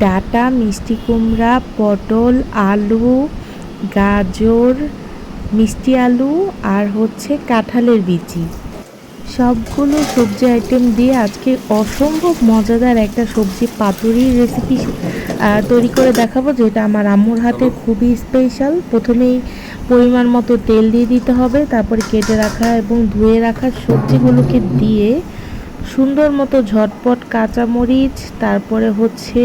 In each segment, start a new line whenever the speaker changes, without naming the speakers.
Data মিষ্টি কুমড়া পটল আলু গাজর মিষ্টি আলু আর হচ্ছে কাঁঠালের বিচি। সবগুলো সবজি আইটেম দিয়ে আজকে অসম্ভব মজাদার একটা সবজি পাতুরির রেসিপি তৈরি করে দেখাবো যেটা আমার আম্মুর হাতে খুবই স্পেশাল প্রথমেই পরিমাণ মতো তেল দিয়ে দিতে হবে তারপরে কেটে রাখা এবং ধুয়ে রাখা সবজিগুলোকে দিয়ে সুন্দর মতো ঝটপট কাঁচামরিচ, তারপরে হচ্ছে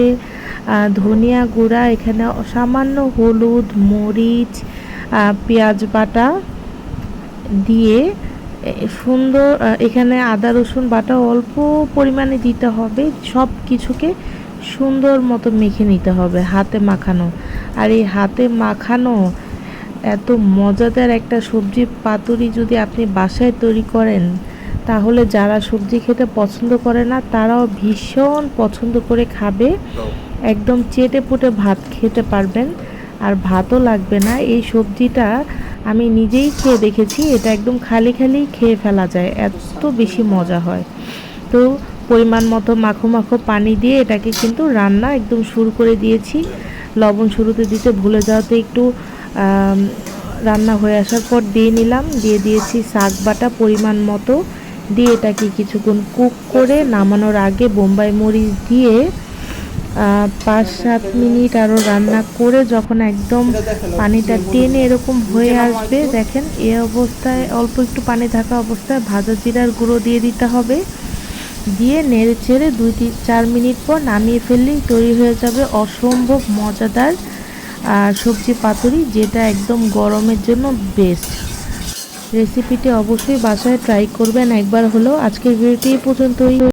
ধনিয়া গুঁড়া, এখানে সামান্য হলুদ, মরিচ পেঁয়াজ বাটা দিয়ে সুন্দর এখানে আদা, রসুন বাটা অল্প পরিমাণে দিতে হবে, সব কিছুকে সুন্দর মতো মেখে নিতে হবে হাতে মাখানো। আর এই হাতে মাখানো এত মজাদার একটা সবজি, পাতুরি যদি আপনি বাসায় তৈরি করেন তাহলে যারা সবজি খেতে পছন্দ করে না, তারাও ভীষণ পছন্দ করে খাবে। একদম চেটে পুটে ভাত খেতে পারবেন, আর ভাতও লাগবে না। এই সবজিটা আমি নিজেই খেয়ে দেখেছি, এটা একদম খালি খালি খেয়ে ফেলা যায়, এত বেশি মজা হয়। তো পরিমাণ মতো মাখো মাখো পানি দিয়ে এটাকে কিন্তু রান্না একদম শুরু করে দিয়েছি। লবণ শুরুতে দিতে ভুলে যাওয়াতে একটু রান্না হয়ে আসার পর দিয়ে নিলাম। দিয়ে দিয়েছি শাক বাটা পরিমাণ মতো। দিয়ে এটাকে কিছুক্ষণ কুক করে নামানোর আগে বোম্বাই মরিচ দিয়ে পাঁচ সাত মিনিট আরও রান্না করে যখন একদম পানিটা টেনে এরকম হয়ে আসবে, দেখেন এ অবস্থায় অল্প একটু পানি থাকা অবস্থায় ভাজা জিরার গুঁড়ো দিয়ে দিতে হবে। দিয়ে নেড়ে চেড়ে দুই তিন চার মিনিট পর নামিয়ে ফেললেই তৈরি হয়ে যাবে অসম্ভব মজাদার সবজি পাতুরি যেটা একদম গরমের জন্য বেস্ট রেসিপিটি অবশ্যই বাসায় ট্রাই করবেন একবার হলো আজকের ভিডিওটি পর্যন্তই।